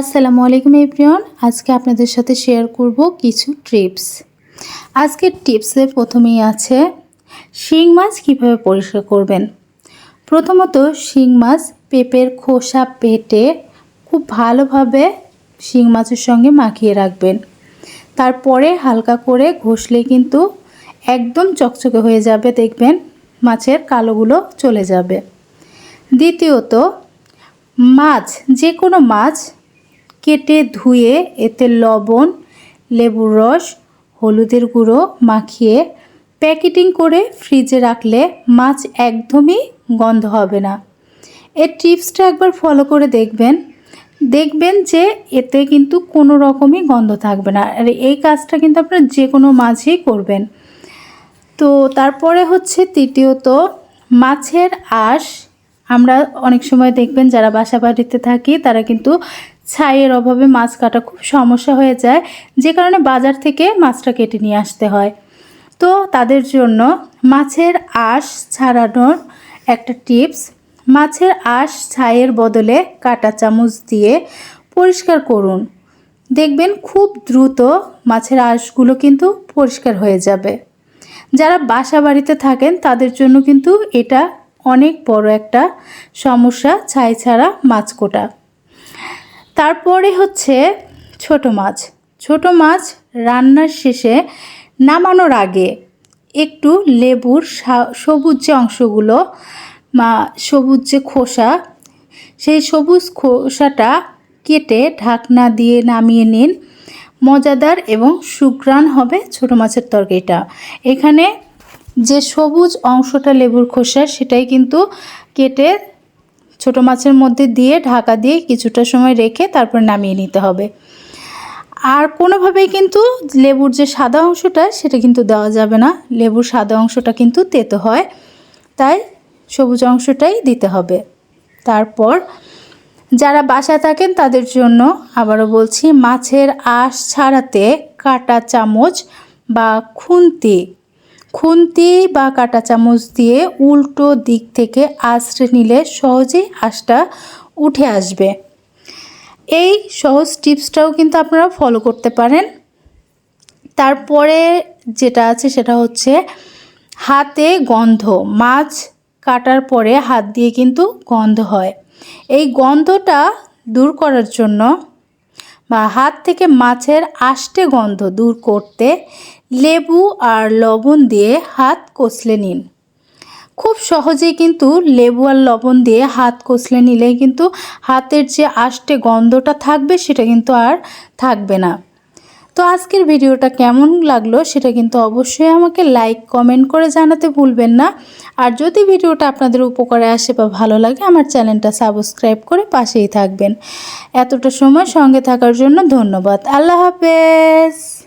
আসসালামু আলাইকুম এভরিওয়ান। আজকে আপনাদের সাথে শেয়ার করব কিছু টিপস। আজকের টিপসে প্রথমেই আছে, শিং মাছ কীভাবে পরিষ্কার করবেন? প্রথমত, শিং মাছ পেঁপের খোসা পেটে খুব ভালোভাবে শিং মাছের সঙ্গে মাখিয়ে রাখবেন। তারপরে হালকা করে ঘষলে কিন্তু একদম চকচকে হয়ে যাবে, দেখবেন মাছের কালোগুলো চলে যাবে। দ্বিতীয়ত, মাছ যে কোনো মাছ কেটে ধুয়ে এতে লবণ লেবুর রস, হলুদের গুঁড়ো মাখিয়ে প্যাকেটিং করে ফ্রিজে রাখলে মাছ একদমই গন্ধ হবে না। এর টিপসটা একবার ফলো করে দেখবেন। দেখবেন যে এতে কিন্তু কোনো রকমই গন্ধ থাকবে না। আর এই কাজটা কিন্তু আপনারা যে কোনো মাছই করবেন। তো তারপরে হচ্ছে তৃতীয়ত, মাছের আঁশ, আমরা অনেক সময় দেখবেন যারা বাসা বাড়িতে থাকি তারা কিন্তু ছাইয়ের অভাবে মাছ কাটা খুব সমস্যা হয়ে যায়, যে কারণে বাজার থেকে মাছটা কেটে নিয়ে আসতে হয়। তো তাদের জন্য মাছের আঁশ ছাড়ানোর একটা টিপস, মাছের আঁশ ছাইয়ের বদলে কাটা চামচ দিয়ে পরিষ্কার করুন। দেখবেন খুব দ্রুত মাছের আঁশগুলো কিন্তু পরিষ্কার হয়ে যাবে। যারা বাসা বাড়িতে থাকেন, তাদের জন্য কিন্তু এটা অনেক বড় একটা সমস্যা ছাই ছাড়া মাছ কোটা। তারপরে হচ্ছে ছোট মাছ। ছোট মাছ রান্নার শেষে নামানোর আগে একটু লেবুর সবুজ যে অংশগুলো বা সবুজ যে খোসা, সেই সবুজ খোসাটা কেটে ঢাকনা দিয়ে নামিয়ে নিন। মজাদার এবং সুগ্রাণ হবে ছোট মাছের তরকারিটা। এখানে যে সবুজ অংশটা লেবুর খোসা, সেটাই কিন্তু কেটে ছোট মাছের মধ্যে দিয়ে ঢাকা দিয়ে কিছুটা সময় রেখে তারপর নামিয়ে নিতে হবে। আর কোনোভাবেই কিন্তু লেবুর যে সাদা অংশটা, সেটা কিন্তু দেওয়া যাবে না। লেবুর সাদা অংশটা কিন্তু তেতো হয়, তাই সবুজ অংশটাই দিতে হবে। তারপর যারা বাসায় থাকেন, তাদের জন্য আবারও বলছি, মাছের আঁশ ছাড়াতে কাটা চামচ বা খুন্তি খুন্তি বা কাটা চামচ দিয়ে উল্টো দিক থেকে আঁচড়ে নিলে সহজেই আঁশটা উঠে আসবে। এই সহজ টিপসটাও কিন্তু আপনারা ফলো করতে পারেন। তারপরে যেটা আছে সেটা হচ্ছে হাতে গন্ধ, মাছ কাটার পরে হাত দিয়ে কিন্তু গন্ধ হয়। এই গন্ধটা দূর করার জন্য বা হাত থেকে মাছের আষ্টে গন্ধ দূর করতে লেবু আর লবণ দিয়ে হাত কষলে নিন। খুব সহজেই কিন্তু লেবু আর লবণ দিয়ে হাত কষলে নিলে কিন্তু হাতের যে আষ্টে গন্ধটা থাকবে সেটা কিন্তু আর থাকবে না। তো আজকের ভিডিওটা কেমন লাগল সেটা কিন্তু অবশ্যই আমাকে লাইক কমেন্ট করে জানাতে ভুলবেন না। আর যদি ভিডিওটা আপনাদের উপকারে আসে বা ভালো লাগে, আমার চ্যানেলটা সাবস্ক্রাইব করে পাশেই থাকবেন। এতটা সময় সঙ্গে থাকার জন্য ধন্যবাদ। আল্লাহ হাফেজ!